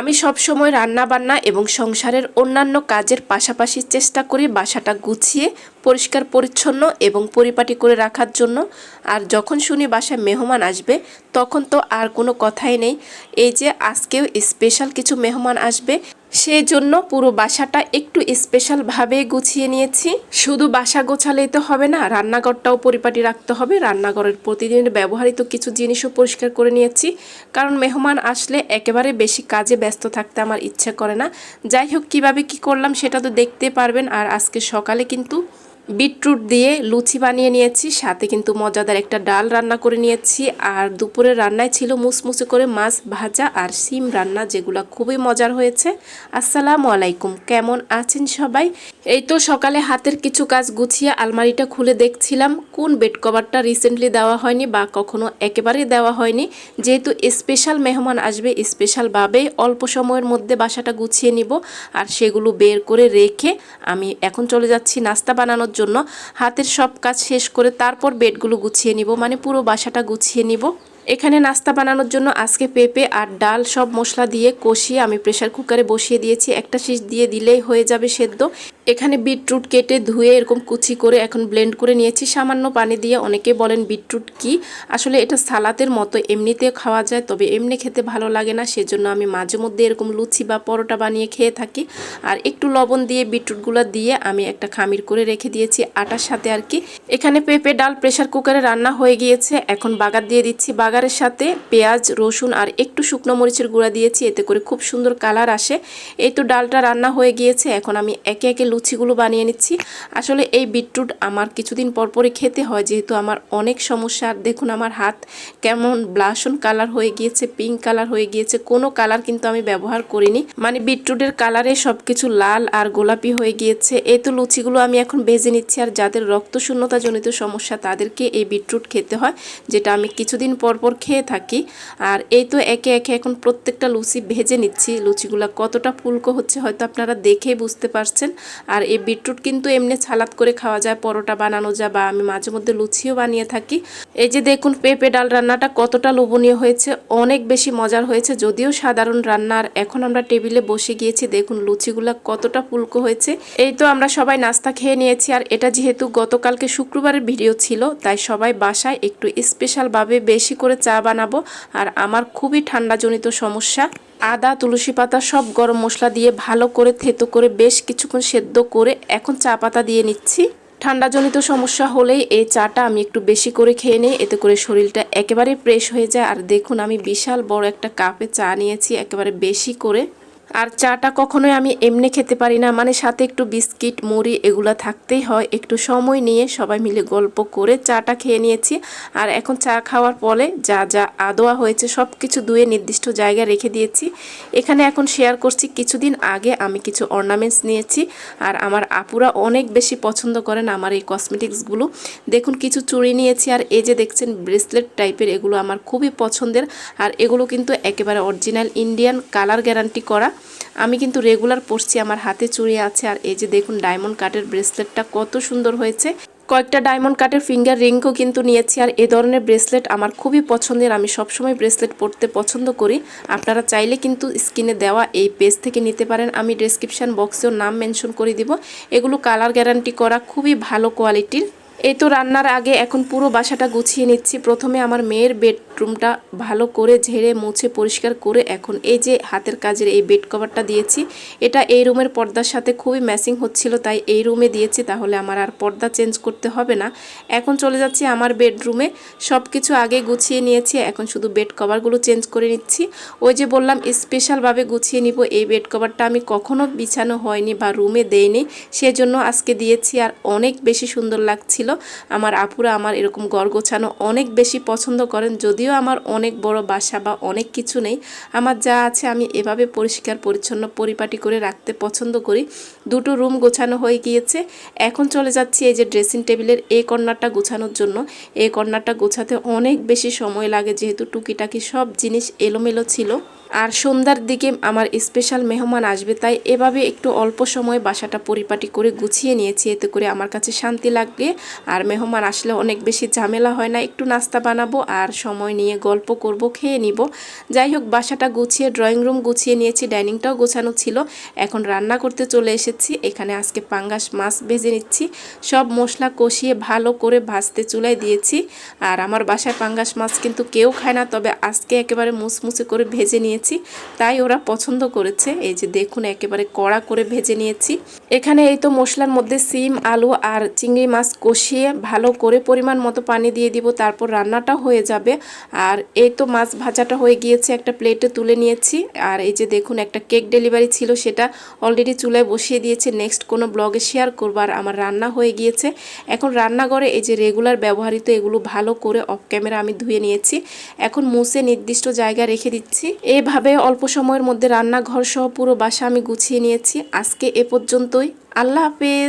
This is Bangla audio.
আমি সব সময় রান্না বান্না এবং সংসারের অন্যান্য কাজের পাশাপাশি চেষ্টা করি বাসাটা গুছিয়ে, পরিষ্কার, পরিচ্ছন্ন এবং পরিপাটি করে রাখার জন্য। আর যখন শুনি বাসায় মেহমান আসবে, তখন তো আর কোনো কথাই নেই। এই যে আজকেও স্পেশাল কিছু মেহমান আসবে সেই জন্য পুরো বাসাটা একটু স্পেশালভাবে গুছিয়ে নিয়েছি। শুধু বাসা গোছালেই তো হবে না, রান্নাঘরটাও পরিপাটি রাখতে হবে। রান্নাঘরের প্রতিদিন ব্যবহৃত কিছু জিনিসও পরিষ্কার করে নিয়েছি। কারণ মেহমান আসলে একেবারে বেশি কাজে ব্যস্ত থাকতে আমার ইচ্ছা করে না। যাই হোক, কীভাবে কি করলাম সেটা তো দেখতে পারবেন। আর আজকে সকালে কিন্তু বিটরুট দিয়ে লুচি বানিয়ে নিয়েছি, সাথে কিন্তু মজাদার একটা ডাল রান্না করে নিয়েছি, আর দুপুরের রান্নায় ছিল মুসমুসে করে মাছ ভাজা আর সিম রান্না, যেগুলো খুবই মজার হয়েছে। আসসালামু আলাইকুম, কেমন আছেন সবাই? এই তো সকালে হাতের কিছু কাজ গুছিয়ে আলমারিটা খুলে দেখছিলাম, কোন বেড কভারটা রিসেন্টলি দেওয়া হয়নি বা কখনো একেবারেই দেওয়া হয়নি। যেহেতু স্পেশাল মেহমান আসবে স্পেশালভাবে অল্প সময়ের মধ্যে বাসাটা গুছিয়ে নিব, আর সেগুলো বের করে রেখে আমি এখন চলে যাচ্ছি নাস্তা বানানোর জন্য হাতের সব কাজ শেষ করে তারপর বেডগুলো গুছিয়ে নিব মানে পুরো বাসাটা গুছিয়ে নিব। এখানে নাস্তা বানানোর জন্য আজকে পেঁপে আর ডাল সব মশলা দিয়ে কষিয়ে আমি প্রেশার কুকারে বসিয়ে দিয়েছি। একটা শীষ দিয়ে দিলেই হয়ে যাবে সেদ্ধ। এখানে বিটরুট কেটে ধুয়ে এরকম কুচি করে এখন ব্লেন্ড করে নিয়েছি। সামান্য পানি দিয়ে অনেকে বলেন, বিটরুট কি? আসলে এটা সালাতের মতো, এমনিতে খাওয়া যায়, তবে এমনি খেতে ভালো লাগে না। সেজন্য আমি মাঝে মধ্যে এরকম লুচি বা পরোটা বানিয়ে খেয়ে থাকি। আর একটু লবণ দিয়ে বিটরুটগুলো দিয়ে আমি একটা খামির করে রেখে দিয়েছি আটার সাথে আর কি। এখানে পেঁপে, ডাল প্রেশার কুকারে রান্না হয়ে গিয়েছে। এখন বাগার দিয়ে দিচ্ছি। বাগারের সাথে পেঁয়াজ, রসুন আর একটু শুকনো মরিচের গুঁড়া দিয়েছি। এতে করে খুব সুন্দর কালার আসে। এই তো ডালটা রান্না হয়ে গিয়েছে। এখন আমি একে একে লুচিগুলো বানিয়ে নিচ্ছি। আসলে এই বিটরুট আমার কিছুদিন পর পরে খেতে হয়, যেহেতু আমার অনেক সমস্যা। আর দেখুন আমার হাত কেমন ব্লাশন কালার হয়ে গিয়েছে, পিঙ্ক কালার হয়ে গিয়েছে। কোনো কালার কিন্তু আমি ব্যবহার করিনি। মানে বিটরুটের কালারে সব কিছু লাল আর গোলাপি হয়ে গিয়েছে। এই তো লুচিগুলো আমি এখন ভেজে নিচ্ছি। আর যাদের রক্তশূন্যতাজনিত সমস্যা, তাদেরকে এই বিটরুট খেতে হয়, যেটা আমি কিছুদিন পর পর খেয়ে থাকি। আর এই তো একে একে এখন প্রত্যেকটা লুচি ভেজে নিচ্ছি। লুচিগুলো কতটা ফুলকো হচ্ছে হয়তো আপনারা দেখেই বুঝতে পারছেন। আর এই বিটরুট কিন্তু এমনি ছালাদ করে খাওয়া যায়, পরোটা বানানো যায় বা আমি মাঝে মধ্যে লুচিও বানিয়ে থাকি। এই যে দেখুন, পেঁপে ডাল রান্নাটা কতটা লোভনীয় হয়েছে, অনেক বেশি মজার হয়েছে, যদিও সাধারণ রান্নার এখন আমরা টেবিলে বসে গিয়েছি, দেখুন লুচিগুলা কতটা ফুলকো হয়েছে। এই তো আমরা সবাই নাস্তা খেয়ে নিয়েছি। আর এটা যেহেতু গতকালকে শুক্রবারের ভিডিও ছিল, তাই সবাই বাসায় একটু স্পেশালভাবে বেশি করে চা বানাবো। আর আমার খুবই ঠান্ডাজনিত সমস্যা। আদা, তুলসী পাতা সব গরম মশলা দিয়ে ভালো করে থেতো করে বেশ কিছুক্ষণ সেদ্ধ করে এখন চা পাতা দিয়ে নিচ্ছি। ঠান্ডাজনিত সমস্যা হলেই এই চাটা আমি একটু বেশি করে খেয়ে নিই। এতে করে শরীরটা একেবারে ফ্রেশ হয়ে যায়। আর দেখুন, আমি বিশাল বড় একটা কাপে চা নিয়েছি, একেবারে বেশি করে। আর চাটা কখনোই আমি এমনি খেতে পারি না। মানে সাথে একটু বিস্কিট, মুড়ি এগুলো থাকতেই হয়। একটু সময় নিয়ে সবাই মিলে গল্প করে চাটা খেয়ে নিয়েছি। আর এখন চা খাওয়ার পরে যা যা আদোয়া হয়েছে সব কিছু ধুয়ে নির্দিষ্ট জায়গায় রেখে দিয়েছি। এখানে এখন শেয়ার করছি, কিছুদিন আগে আমি কিছু অর্নামেন্টস নিয়েছি। আর আমার আপুরা অনেক বেশি পছন্দ করেন আমার এই কসমেটিক্সগুলো দেখুন, কিছু চুড়ি নিয়েছি আর এই যে দেখছেন ব্রেসলেট টাইপের এগুলো আমার খুবই পছন্দের। আর এগুলো কিন্তু একেবারে অরিজিনাল ইন্ডিয়ান কালার গ্যারান্টি করা। আমি কিন্তু রেগুলার পরছি, আমার হাতে চুড়ি আছে আর এই যে দেখুন ডায়মন্ড কাটের ব্রেসলেটটা কত সুন্দর হয়েছে। কয়েকটা ডায়মন্ড কাটের ফিঙ্গার রিংও কিন্তু নিয়েছি আর এ ধরনের ব্রেসলেট আমার খুবই পছন্দের। আমি সবসময় ব্রেসলেট পরতে পছন্দ করি। আপনারা চাইলে কিন্তু স্ক্রিনে দেওয়া এই পেজ থেকে নিতে পারেন। আমি ডেসক্রিপশান বক্সেও নাম মেনশন করে দিব। এগুলো কালার গ্যারান্টি করা খুবই ভালো কোয়ালিটির এই তো রান্নার আগে এখন পুরো বাসাটা গুছিয়ে নিচ্ছি। প্রথমে আমার মেয়ের বেডরুমটা ভালো করে ঝেড়ে, মুছে, পরিষ্কার করে এখন এই যে হাতের কাজের এই বেড কভারটা দিয়েছি, এটা এই রুমের পর্দার সাথে খুবই ম্যাচিং হচ্ছিল, তাই এই রুমে দিয়েছি, তাহলে আমার আর পর্দা চেঞ্জ করতে হবে না। এখন চলে যাচ্ছি আমার বেডরুমে সব কিছু আগে গুছিয়ে নিয়েছি, এখন শুধু বেড কভারগুলো চেঞ্জ করে নিচ্ছি। ওই যে বললাম স্পেশালভাবে গুছিয়ে নিব, এই বেড কভারটা আমি কখনো বিছানো হয়নি বা রুমে দেইনি, সেজন্য আজকে দিয়েছি আর অনেক বেশি সুন্দর লাগছিল। আমার আপুরা আমার এরকম গড় গোছানো অনেক বেশি পছন্দ করেন, যদিও আমার অনেক বড় বাসা বা অনেক কিছু নেই। আমার যা আছে আমি এভাবে পরিষ্কার, পরিচ্ছন্ন, পরিপাটি করে রাখতে পছন্দ করি। দুটো রুম গোছানো হয়ে গিয়েছে। এখন চলে যাচ্ছি এই যে ড্রেসিং টেবিলের এই কর্নারটা গোছানোর জন্য। এই কর্নারটা গোছাতে অনেক বেশি সময় লাগে, যেহেতু টুকিটাকি সব জিনিস এলোমেলো ছিল। আর সন্ধ্যার দিকে আমার স্পেশাল মেহমান আসবে, তাই এভাবে একটু অল্প সময় বাসাটা পরিপাটি করে গুছিয়ে নিয়েছি। এতে করে আমার কাছে শান্তি লাগবে। আর মেহমান আসলে অনেক বেশি ঝামেলা হয় না, একটু নাস্তা বানাবো আর সময় নিয়ে গল্প করব, খেয়ে নিব। যাই হোক, বাসাটা গুছিয়ে ড্রয়িং রুম গুছিয়ে নিয়েছি, ডাইনিংটাও গোছানো ছিল। এখন রান্না করতে চলে এসেছি, এখানে আজকে পাঙ্গাস মাছ ভেজে নিচ্ছি। সব মশলা কষিয়ে ভালো করে ভাজতে চুলায় দিয়েছি। আর আমার বাসায় পাঙ্গাস মাছ কিন্তু কেউ খায় না, তবে আজকে একেবারে মুসমুসে করে ভেজে নিয়েছি। তাই ওরা পছন্দ করেছে, এই যে দেখুন একেবারে কড়া করে ভেজে নিয়েছি। এখানে এই তো মশলার মধ্যে সিম, আলু আর চিংড়ি মাছ কষিয়ে ভালো করে পরিমাণ মতো পানি দিয়ে দিব, তারপর রান্নাটা হয়ে যাবে। আর এই তো মাছ ভাজাটা হয়ে গিয়েছে, একটা প্লেটে তুলে নিয়েছি। আর এই যে দেখুন, একটা কেক ডেলিভারি ছিল, সেটা অলরেডি চুলায় বসিয়ে দিয়েছে। নেক্সট কোনো ব্লগে শেয়ার করব। আর আমার রান্না হয়ে গিয়েছে। এখন রান্নাঘরে এই যে রেগুলার ব্যবহৃত এগুলো ভালো করে অফ ক্যামেরা আমি ধুয়ে নিয়েছি। এখন মুছে নির্দিষ্ট জায়গা রেখে দিচ্ছি। এভাবে অল্প সময়ের মধ্যে রান্নাঘর সহ পুরো বাসা আমি গুছিয়ে নিয়েছি। আজকে এ পর্যন্তই। আল্লাহ হাফেজ।